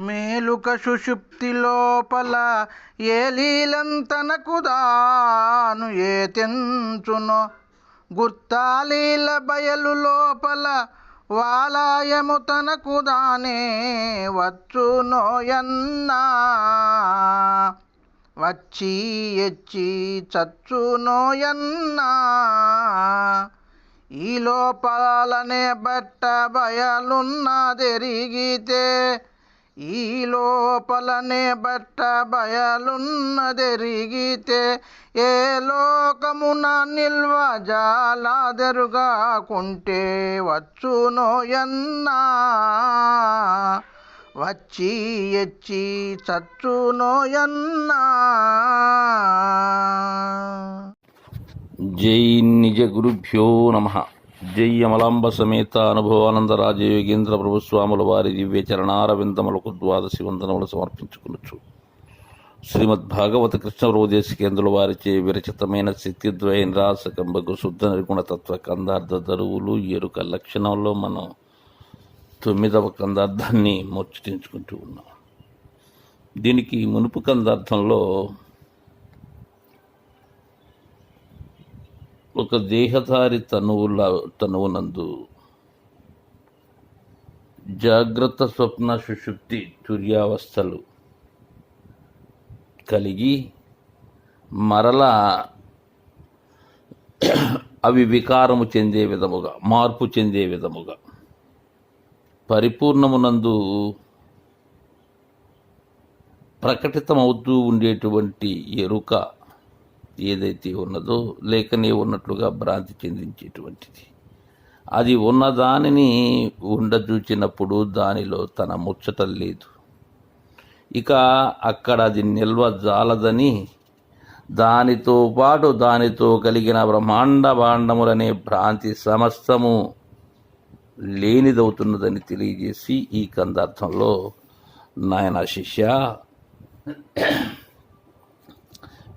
మేలుక సుషుప్తి లోపల ఏ లీలంతనకు దాను ఏ తెంచునో? గుర్తాలీల బయలు లోపల వాలాయము తనకు దానే వచ్చునోయన్నా వచ్చి ఎచ్చి చచ్చునోయన్నా ఈ లోపాలనే బట్ట బయలున్నదెరిగితే ఈ లోపలనే బట్ట బయలున్నదెరిగితే ఏ లోకమున నిల్వ జాలాదెరుగాకుంటే వచ్చునోయన్నా వచ్చి ఎచ్చి చచ్చునోయన్నా జై నిజ గురుభ్యో నమ. జై అమలాంబ సమేత అనుభవానంద రాజయోగేంద్ర ప్రభుస్వాముల వారి దివ్య చరణారవిందములకు ద్వాదశి వందనములు సమర్పించుకునొచ్చు శ్రీమద్ భాగవత కృష్ణ కేంద్రుల వారిచే విరచితమైన శక్తిద్వయ నిరాశకంబకు శుద్ధ నిర్గుణతత్వ కందార్థ దరువులు ఎరుక లక్షణంలో మనం తొమ్మిదవ కందార్థాన్ని ముచ్చటించుకుంటూ ఉన్నాం. దీనికి మునుపు కందార్థంలో ఒక దేహధారి తనువుల తనువునందు. జాగ్రత్త స్వప్న సుషుప్తి తుర్యావస్థలు కలిగి మరలా అవి వికారము చెందే విధముగా మార్పు చెందే విధముగా పరిపూర్ణమునందు ప్రకటితమవుతూ ఉండేటువంటి ఎరుక ఏదైతే ఉన్నదో లేకనే ఉన్నట్లుగా భ్రాంతి చెందించేటువంటిది. అది ఉన్నదానిని ఉండచూచినప్పుడు దానిలో తన ముచ్చట లేదు. ఇక అక్కడ అది నిల్వ జాలదని దానితో పాటు దానితో కలిగిన బ్రహ్మాండ భాండములనే భ్రాంతి సమస్తము లేనిదవుతున్నదని తెలియజేసి ఈ కందార్థంలో నాయన శిష్య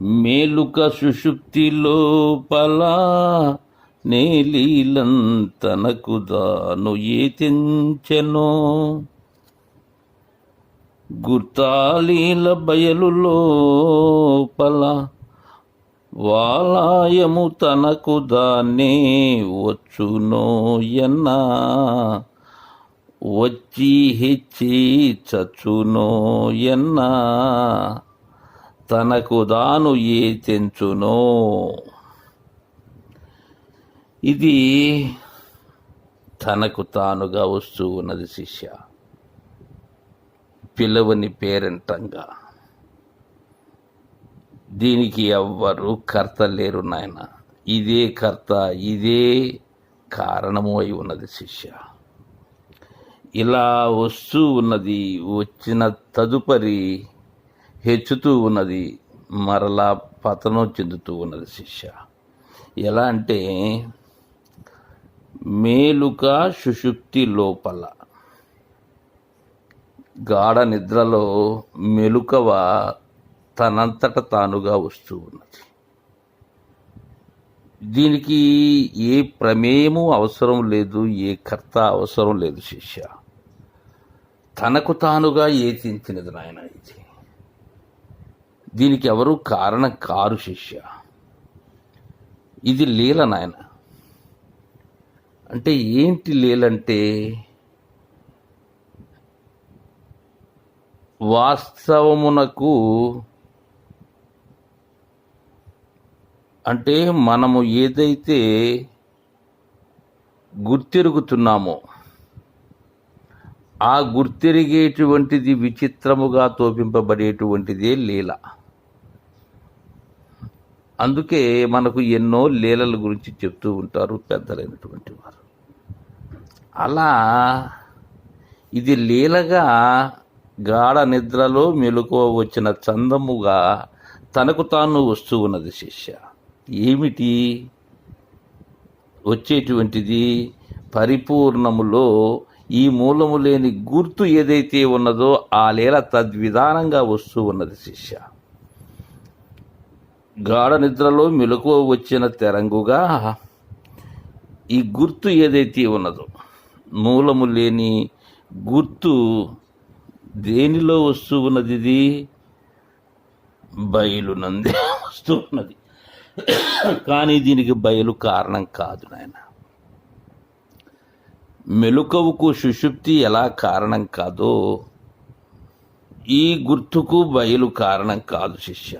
మేలుక సుషుప్తి లోపల నేలీలంతనకు దాను ఏతించెనో. తెంచెనో గుర్తాలీల బయలు లోపల వాలాయము తనకు దాన్నే వచ్చునో ఎన్నా వచ్చి హెచ్చి చచ్చునో ఎన్నా తనకు దాను ఏ తెంచునో. ఇది తనకు తానుగా వస్తూ ఉన్నది శిష్య. పిలవని పేరెంటంగా. దీనికి ఎవ్వరు కర్త లేరు నాయన. ఇదే కర్త ఇదే కారణము అయి ఉన్నది శిష్య. ఇలా వస్తూ ఉన్నది వచ్చిన తదుపరి హెచ్చుతూ ఉన్నది మరలా పతనం చెందుతూ ఉన్నది శిష్య. ఎలా అంటే మేలుక సుషుప్తి లోపల. గాఢ నిద్రలో మెలుకవ తనంతట తానుగా వస్తూ ఉన్నది. దీనికి ఏ ప్రమేయము అవసరం లేదు ఏ కర్త అవసరం లేదు శిష్య. తనకు తానుగా ఏ తించినది నాయన ఇది? దీనికి ఎవరు కారణం కారు శిష్య? ఇది లీల నాయన. అంటే ఏంటి లీలంటే వాస్తవమునకు అంటే మనము ఏదైతే గుర్తిరుగుతున్నామో ఆ గుర్తిరిగేటువంటిది విచిత్రముగా తోపింపబడేటువంటిదే లీల. అందుకే మనకు ఎన్నో లీలల గురించి చెప్తూ ఉంటారు పెద్దలైనటువంటి వారు. అలా ఇది లీలగా గాఢ నిద్రలో మెలకువ వచ్చిన చందముగా తనకు తాను వస్తూ ఉన్నది శిష్య. ఏమిటి? వచ్చేటువంటిది పరిపూర్ణములో ఈ మూలము లేని గుర్తు ఏదైతే ఉన్నదో ఆ లీల తద్విధానంగా వస్తూ ఉన్నది శిష్య. గాఢ నిద్రలో మెలకువ వచ్చిన తెరంగుగా ఈ గుర్తు ఏదైతే ఉన్నదో మూలము లేని గుర్తు దేనిలో వస్తూ ఉన్నది ఇది? బయలు నందే వస్తూ ఉన్నది. కానీ దీనికి బయలు కారణం కాదు నాయన. మెలుకవుకు సుషుప్తి ఎలా కారణం కాదో ఈ గుర్తుకు బయలు కారణం కాదు శిష్య.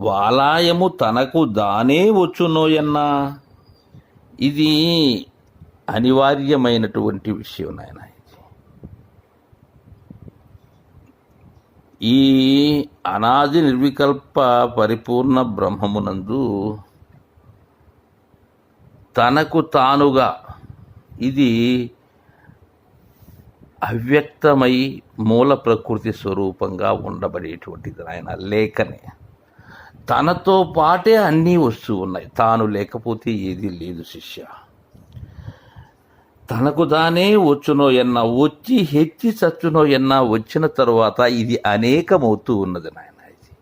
వాలాయము తనకు దానే వచ్చునోయన్నా? ఇది అనివార్యమైనటువంటి విషయం నాయన ఈ అనాది నిర్వికల్ప పరిపూర్ణ బ్రహ్మమునందు తనకు తానుగా ఇది అవ్యక్తమై మూల ప్రకృతి స్వరూపంగా ఉండబడేటువంటిది నాయన లేఖనే. తనతో పాటే అన్నీ వస్తూ ఉన్నాయి. తాను లేకపోతే ఏది లేదు శిష్య. తనకు తానే వచ్చునో ఎన్న వచ్చి హెచ్చి చచ్చునో ఎన్న వచ్చిన తరువాత ఇది అనేకమవుతూ ఉన్నది నాయన ఇది.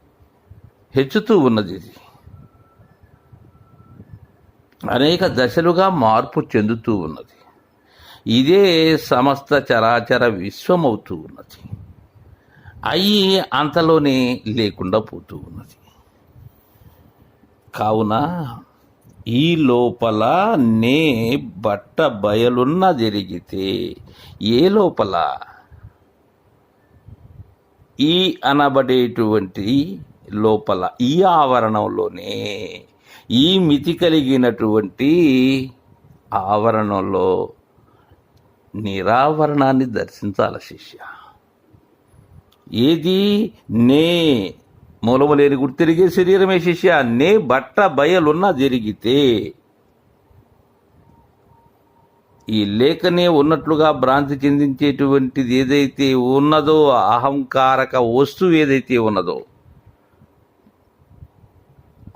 హెచ్చుతూ ఉన్నది ఇది. అనేక దశలుగా మార్పు చెందుతూ ఉన్నది. ఇదే సమస్త చరాచర విశ్వమవుతూ ఉన్నది. అయి అంతలోనే లేకుండా పోతూ ఉన్నది. కావున ఈ లోపల నే బట్ట బయలున్న జరిగితే ఏ లోపల? ఈ అనబడేటువంటి లోపల ఈ ఆవరణంలోనే ఈ మితి కలిగినటువంటి ఆవరణంలో నిరావరణాన్ని దర్శించాల శిష్య. ఏది? నే మూలము లేని గుర్తిరిగే శరీరమే శిష్య నే బట్ట బయలున్న జరిగితే. ఈ లేఖనే ఉన్నట్లుగా భ్రాంతి చెందించేటువంటిది ఏదైతే ఉన్నదో అహంకారక వస్తువు ఏదైతే ఉన్నదో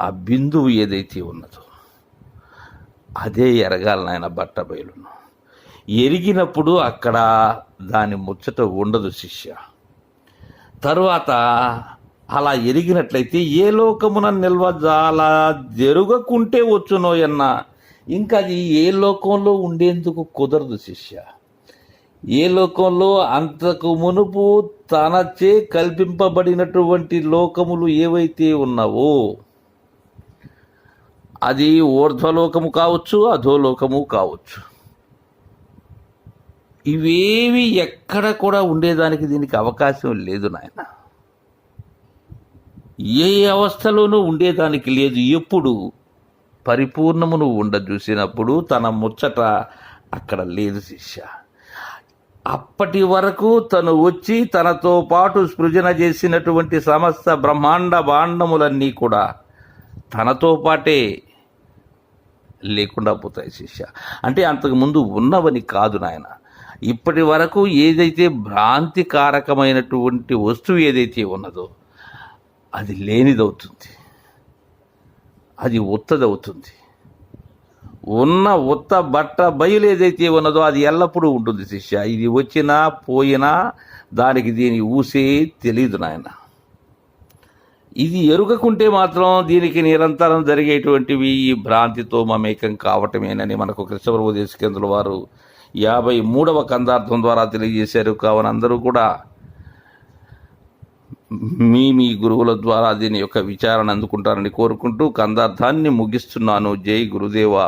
ఆ బిందువు ఏదైతే ఉన్నదో అదే ఎరగాలి నాయన బట్ట బయలును. ఎరిగినప్పుడు అక్కడ దాని ముచ్చట ఉండదు శిష్య. తరువాత అలా ఎరిగినట్లయితే ఏ లోకమున నిల్వ నిల్వజాల జరుగకుంటే వచ్చునోయన్న ఇంకా అది ఏ లోకంలో ఉండేందుకు కుదరదు శిష్య. ఏ లోకంలో అంతకు మునుపు తనచే కల్పింపబడినటువంటి లోకములు ఏవైతే ఉన్నావో అది ఊర్ధ్వలోకము కావచ్చు అధోలోకము కావచ్చు. ఇవేవి ఎక్కడ కూడా ఉండేదానికి దీనికి అవకాశం లేదు నాయన. ఏ అవస్థలోనూ ఉండేదానికి లేదు. ఎప్పుడు పరిపూర్ణమును ఉండ చూసినప్పుడు తన ముచ్చట అక్కడ లేదు శిష్య. అప్పటి వరకు తను వచ్చి తనతో పాటు సృజన చేసినటువంటి సమస్త బ్రహ్మాండ భాండములన్నీ కూడా తనతో పాటే లేకుండా పోతాయి శిష్య. అంటే అంతకుముందు ఉన్నవని కాదు నాయన. ఇప్పటి వరకు ఏదైతే భ్రాంతికారకమైనటువంటి వస్తువు ఏదైతే ఉన్నదో అది లేనిదవుతుంది. అది ఉత్తదవుతుంది ఉన్న ఉత్త బట్ట బయలు ఏదైతే ఉన్నదో అది ఎల్లప్పుడూ ఉంటుంది శిష్య. ఇది వచ్చినా పోయినా దానికి దీని ఊసే తెలియదు నాయన. ఇది ఎరుగకుంటే మాత్రం దీనికి నిరంతరం జరిగేటువంటివి ఈ భ్రాంతితో మమేకం కావటమేనని మనకు కృష్ణప్రభు దేశకేంద్రుల వారు యాభై మూడవ కందార్థం ద్వారా తెలియజేశారు. కావున అందరూ కూడా మీ మీ గురువుల ద్వారా దీని యొక్క విచారణ అందుకుంటారని కోరుకుంటూ కందార్థాన్ని ముగిస్తున్నాను. జై గురుదేవా.